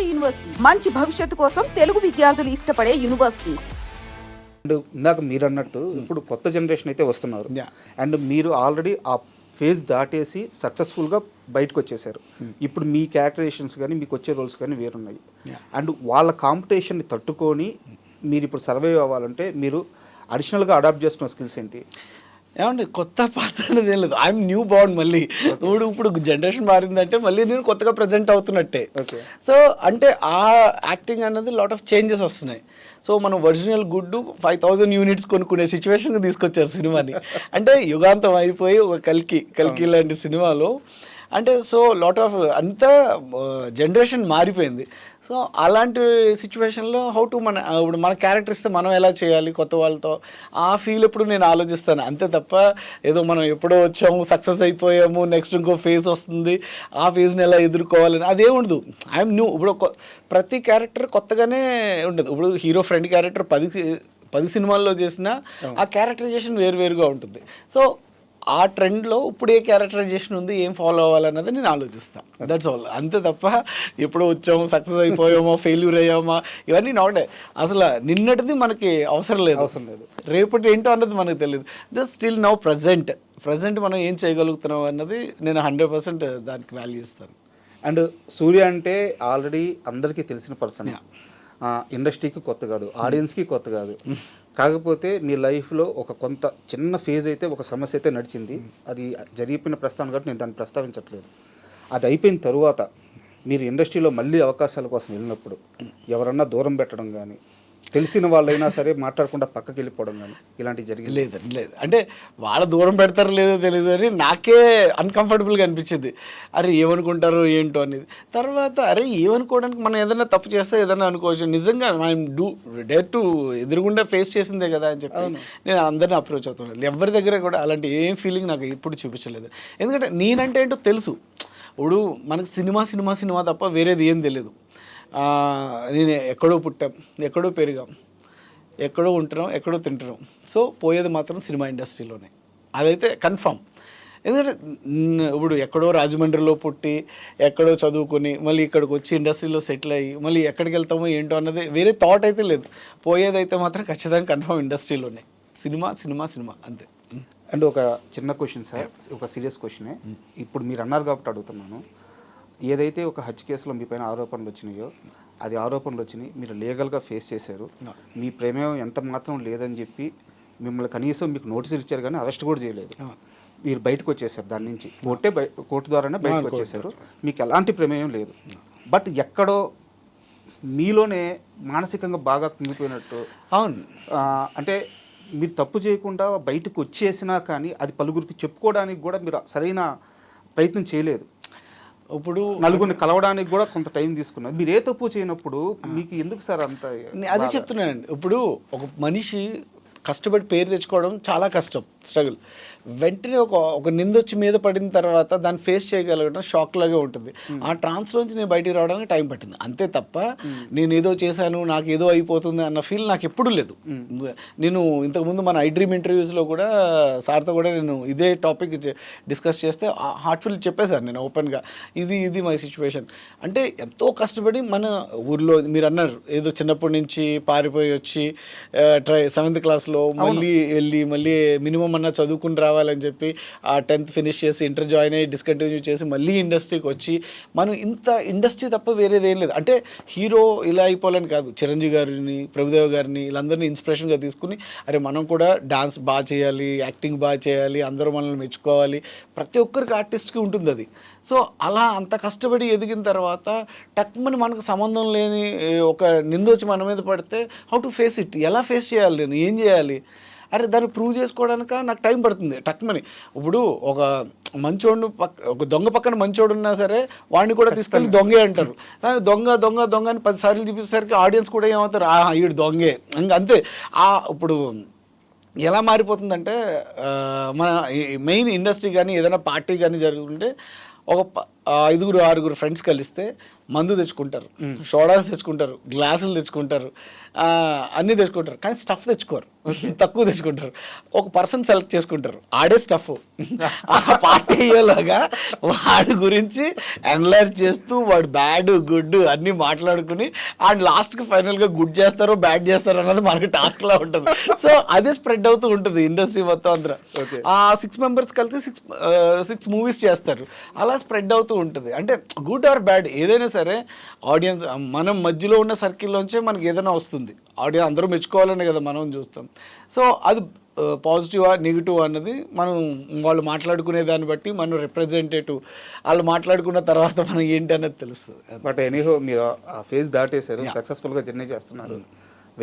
నాడు యూనివర్సిటీ. మంచి భవిష్యత్తు కోసం తెలుగు విద్యార్థులు ఇష్టపడే యూనివర్సిటీ. అండ్ ఇందాక మీరు అన్నట్టు ఇప్పుడు కొత్త జనరేషన్ అయితే వస్తున్నారు. అండ్ మీరు ఆల్రెడీ ఆ ఫేజ్ దాటేసి సక్సెస్ఫుల్గా బయటకు వచ్చేసారు. ఇప్పుడు మీ క్యారెక్టరేషన్స్ కానీ మీకు వచ్చే రోల్స్ కానీ వేరున్నాయి. అండ్ వాళ్ళ కాంపిటీషన్ని తట్టుకొని మీరు ఇప్పుడు సర్వైవ్ అవ్వాలంటే మీరు అడిషనల్గా అడాప్ట్ చేసుకున్న స్కిల్స్ ఏంటి? ఏమండి కొత్త పాత అనేది ఏం లేదు. ఐఎమ్ న్యూ బాండ్ మళ్ళీ. ఇప్పుడు ఇప్పుడు జనరేషన్ మారిందంటే మళ్ళీ నేను కొత్తగా ప్రజెంట్ అవుతున్నట్టే. సో అంటే ఆ యాక్టింగ్ అనేది లాట్ ఆఫ్ చేంజెస్ వస్తున్నాయి. సో మనం ఒరిజినల్ గుడ్డు ఫైవ్ థౌజండ్ యూనిట్స్ కొనుక్కునే సిచ్యువేషన్కి తీసుకొచ్చారు సినిమాని. అంటే యుగాంతం అయిపోయి ఒక కల్కి కల్కి లాంటి సినిమాలో. అంటే సో లాట్ ఆఫ్ అంతా జనరేషన్ మారిపోయింది. సో అలాంటి సిచ్యువేషన్లో హౌ టు మన ఇప్పుడు మన క్యారెక్టర్ ఇస్తే మనం ఎలా చేయాలి కొత్త వాళ్ళతో? ఆ ఫీల్ ఎప్పుడు నేను ఆలోచిస్తాను. అంతే తప్ప ఏదో మనం ఎప్పుడో వచ్చాము సక్సెస్ అయిపోయాము నెక్స్ట్ ఇంకో ఫేజ్ వస్తుంది ఆ ఫేజ్ని ఎలా ఎదుర్కోవాలని అదే ఉండదు. ఐఎమ్ న్యూ ఇప్పుడు ప్రతి క్యారెక్టర్ కొత్తగానే ఉండదు. ఇప్పుడు హీరో ఫ్రెండ్ క్యారెక్టర్ పది పది సినిమాల్లో చేసినా ఆ క్యారెక్టరైజేషన్ వేరువేరుగా ఉంటుంది. సో ఆ ట్రెండ్లో ఇప్పుడు ఏ క్యారెక్టరైజేషన్ ఉంది ఏం ఫాలో అవ్వాలన్నది నేను ఆలోచిస్తాను దట్స్ ఆల్ అంతే తప్ప ఎప్పుడో వచ్చాము సక్సెస్ అయిపోయామో ఫెయిల్యూర్ అయ్యామా ఇవన్నీ నాట్ అసలు నిన్నటిది మనకి అవసరం లేదు. అవసరం లేదు. రేపటి ఏంటో అన్నది మనకు తెలియదు just still now present present మనం ఏం చేయగలుగుతున్నాం అన్నది నేను హండ్రెడ్ పర్సెంట్ దానికి వాల్యూ ఇస్తాను. అండ్ సూర్య అంటే ఆల్రెడీ అందరికీ తెలిసిన పర్సన్. ఇండస్ట్రీకి కొత్త కాదు ఆడియన్స్కి కొత్త కాదు. కాకపోతే మీ లైఫ్లో ఒక కొంత చిన్న ఫేజ్ అయితే ఒక సమస్య అయితే నడిచింది. అది జరిగిపోయిన ప్రస్తావన కాబట్టి నేను దాన్ని ప్రస్తావించట్లేదు. అది అయిపోయిన తరువాత మీరు ఇండస్ట్రీలో మళ్ళీ అవకాశాల కోసం వెళ్ళినప్పుడు ఎవరన్నా దూరం పెట్టడం కానీ తెలిసిన వాళ్ళైనా సరే మాట్లాడకుండా పక్కకి వెళ్ళిపోవడం కానీ ఇలాంటివి జరిగింది. లేదండి లేదు. అంటే వాళ్ళ దూరం పెడతారో లేదో తెలియదు అని నాకే అన్కంఫర్టబుల్గా అనిపించింది. అరే ఏమనుకుంటారో ఏంటో అనేది. తర్వాత అరే ఏమనుకోవడానికి మనం ఏదైనా తప్పు చేస్తే ఏదైనా అనుకోవచ్చు. నిజంగా మనం డూ డేర్ టు ఎదురుగుండా ఫేస్ చేసిందే కదా అని చెప్పి నేను అందరిని అప్రోచ్ అవుతున్నాను. ఎవరి దగ్గర కూడా అలాంటి ఏం ఫీలింగ్ నాకు ఇప్పుడు చూపించలేదు. ఎందుకంటే నేనంటే ఏంటో తెలుసు. ఇప్పుడు మనకు సినిమా సినిమా సినిమా తప్ప వేరేది ఏం తెలియదు. నేను ఎక్కడో పుట్టాం ఎక్కడో పెరిగాం ఎక్కడో ఉంటున్నాం ఎక్కడో తింటున్నాం. సో పోయేది మాత్రం సినిమా ఇండస్ట్రీలోనే. అదైతే కన్ఫామ్. ఎందుకంటే ఇప్పుడు ఎక్కడో రాజమండ్రిలో పుట్టి ఎక్కడో చదువుకొని మళ్ళీ ఇక్కడికి వచ్చి ఇండస్ట్రీలో సెటిల్ అయ్యి మళ్ళీ ఎక్కడికి వెళ్తామో ఏంటో అన్నది వేరే థాట్ అయితే లేదు. పోయేదైతే మాత్రం ఖచ్చితంగా కన్ఫామ్ ఇండస్ట్రీలోనే. సినిమా సినిమా సినిమా అంతే. అండ్ ఒక చిన్న క్వశ్చన్ సార్ ఒక సీరియస్ క్వశ్చనే ఇప్పుడు మీరు అన్నారు కాబట్టి అడుగుతున్నాను. ఏదైతే ఒక హత్య కేసులో మీ పైన ఆరోపణలు వచ్చినాయో అది ఆరోపణలు వచ్చినాయి. మీరు లీగల్గా ఫేస్ చేశారు. మీ ప్రమేయం ఎంత మాత్రం లేదని చెప్పి మిమ్మల్ని కనీసం మీకు నోటీసులు ఇచ్చారు కానీ అరెస్ట్ కూడా చేయలేదు. మీరు బయటకు వచ్చేసారు దాని నుంచి. కోర్టే కోర్టు ద్వారానే బయటకు వచ్చేసారు. మీకు ఎలాంటి ప్రమేయం లేదు. బట్ ఎక్కడో మీలోనే మానసికంగా బాగా కుంగిపోయినట్టు అవును. అంటే మీరు తప్పు చేయకుండా బయటకు వచ్చేసినా కానీ అది పలుగురికి చెప్పుకోవడానికి కూడా మీరు సరైన ప్రయత్నం చేయలేదు. ఇప్పుడు నలుగురిని కలవడానికి కూడా కొంత టైం తీసుకున్నారు. మీరు ఏ తప్పు చేయనప్పుడు మీకు ఎందుకు సార్ అంత అదే చెప్తున్నానండి. ఇప్పుడు ఒక మనిషి కష్టపడి పేరు తెచ్చుకోవడం చాలా కష్టం. స్ట్రగుల్. వెంటనే ఒక ఒక నిందొచ్చి మీద పడిన తర్వాత దాన్ని ఫేస్ చేయగలగడం షాక్ లాగే ఉంటుంది. ఆ ట్రాన్స్లోంచి నేను బయటికి రావడానికి టైం పట్టింది. అంతే తప్ప నేను ఏదో చేశాను నాకు ఏదో అయిపోతుంది అన్న ఫీల్ నాకు ఎప్పుడూ లేదు. నేను ఇంతకుముందు మన ఐ డ్రీమ్ ఇంటర్వ్యూస్లో కూడా సార్తో కూడా నేను ఇదే టాపిక్ డిస్కస్ చేస్తే హార్ట్ఫుల్ చెప్పేశాను నేను ఓపెన్గా. ఇది ఇది మై సిచ్యువేషన్. అంటే ఎంతో కష్టపడి మన ఊర్లో మీరు అన్నారు ఏదో చిన్నప్పటి నుంచి పారిపోయి వచ్చి ట్రై సెవెంత్ క్లాస్లో మళ్ళీ వెళ్ళి మళ్ళీ మినిమం అన్న చదువుకుని రావాలని చెప్పి ఆ టెన్త్ ఫినిష్ చేసి ఇంటర్ జాయిన్ అయ్యి డిస్కంటిన్యూ చేసి మళ్ళీ ఇండస్ట్రీకి వచ్చి మనం ఇంత ఇండస్ట్రీ తప్ప వేరేది ఏం లేదు. అంటే హీరో ఇలా అయిపోవాలని కాదు. చిరంజీవి గారిని ప్రభుదేవ్ గారిని వీళ్ళందరినీ ఇన్స్పిరేషన్గా తీసుకుని అరే మనం కూడా డాన్స్ బాగా చేయాలి యాక్టింగ్ బాగా చేయాలి అందరూ మనల్ని మెచ్చుకోవాలి. ప్రతి ఒక్కరికి ఆర్టిస్ట్కి ఉంటుంది అది. సో అలా అంత కష్టపడి ఎదిగిన తర్వాత టక్మని మనకు సంబంధం లేని ఒక నిందొచ్చి మన మీద పడితే హౌ టు ఫేస్ ఇట్ ఎలా ఫేస్ చేయాలి నేను? ఏం చేయాలి? అరే దాన్ని ప్రూవ్ చేసుకోవడానికి? నాకు టైం పడుతుంది. టక్మని ఇప్పుడు ఒక మంచోడు పక్క ఒక దొంగ పక్కన మంచోడు ఉన్నా సరే వాడిని కూడా తీసుకెళ్ళి దొంగే అంటారు. దాన్ని దొంగ దొంగ దొంగ అని పదిసార్లు చూపించేసరికి ఆడియన్స్ కూడా ఏమవుతారు? ఆ ఈడు దొంగే. ఇంక అంతే. ఆ ఇప్పుడు ఎలా మారిపోతుందంటే మన మెయిన్ ఇండస్ట్రీ కానీ ఏదైనా పార్టీ కానీ జరుగుతుంటే ఒక ఐదుగురు ఆరుగురు ఫ్రెండ్స్ కలిస్తే మందు తెచ్చుకుంటారు. సోడాలు తెచ్చుకుంటారు గ్లాసులు తెచ్చుకుంటారు అన్నీ తెచ్చుకుంటారు. కానీ స్టఫ్ తెచ్చుకోరు. తక్కువ తెచ్చుకుంటారు. ఒక పర్సన్ సెలెక్ట్ చేసుకుంటారు. ఆడే స్టఫ్ ఆ పార్టీ అయ్యేలాగా వాడి గురించి అనలైజ్ చేస్తూ వాడు బ్యాడ్ గుడ్ అన్నీ మాట్లాడుకుని అండ్ లాస్ట్కి ఫైనల్గా గుడ్ చేస్తారో బ్యాడ్ చేస్తారో అన్నది మనకి టాస్క్లా ఉంటుంది. సో అదే స్ప్రెడ్ అవుతూ ఉంటుంది ఇండస్ట్రీ మొత్తం అందరూ. ఆ సిక్స్ మెంబర్స్ కలిసి సిక్స్ సిక్స్ మూవీస్ చేస్తారు. అలా స్ప్రెడ్ అవుతూ ఉంటుంది. అంటే గుడ్ ఆర్ బ్యాడ్ ఏదైనా సరే ఆడియన్స్ మనం మధ్యలో ఉన్న సర్కిల్లోంచే మనకి ఏదైనా వస్తుంది. ఆడియన్స్ అందరూ మెచ్చుకోవాలనే కదా మనం చూస్తాం. సో అది పాజిటివ్ నెగిటివ్ అన్నది మనం వాళ్ళు మాట్లాడుకునే దాన్ని బట్టి మనం రిప్రజెంటేటివ్ వాళ్ళు మాట్లాడుకున్న తర్వాత మనం ఏంటి అనేది తెలుస్తుంది. బట్ ఎనీహో మీరు ఆ ఫేజ్ దాటేశారు. సక్సెస్ఫుల్గా జర్నీ చేస్తున్నారు.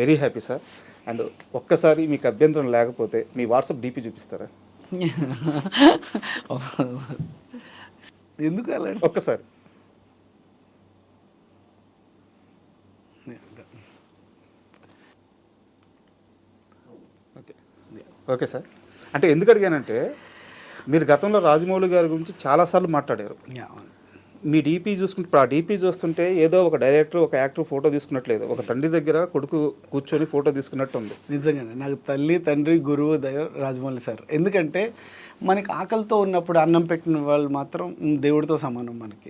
వెరీ హ్యాపీ సార్ అండ్ ఒక్కసారి మీకు అభ్యంతరం లేకపోతే మీ వాట్సాప్ డీపీ చూపిస్తారా? ఎందుకు అలా ఒక్కసారి. ఓకే. Okay sir. అంటే ఎందుకు అడిగానంటే మీరు గతంలో రాజమౌళి గారి గురించి చాలాసార్లు మాట్లాడారు. మీ డీపీ చూసుకుంటే ఇప్పుడు ఆ డీపీ చూస్తుంటే ఏదో ఒక డైరెక్టర్ ఒక యాక్టర్ ఫోటో తీసుకున్నట్లేదు. ఒక తండ్రి దగ్గర కొడుకు కూర్చొని ఫోటో తీసుకున్నట్టు ఉంది నిజంగానే. నాకు తల్లి తండ్రి గురువు దయ రాజమౌళి సార్. ఎందుకంటే మనకి ఆకలితో ఉన్నప్పుడు అన్నం పెట్టిన వాళ్ళు మాత్రం దేవుడితో సమానం మనకి.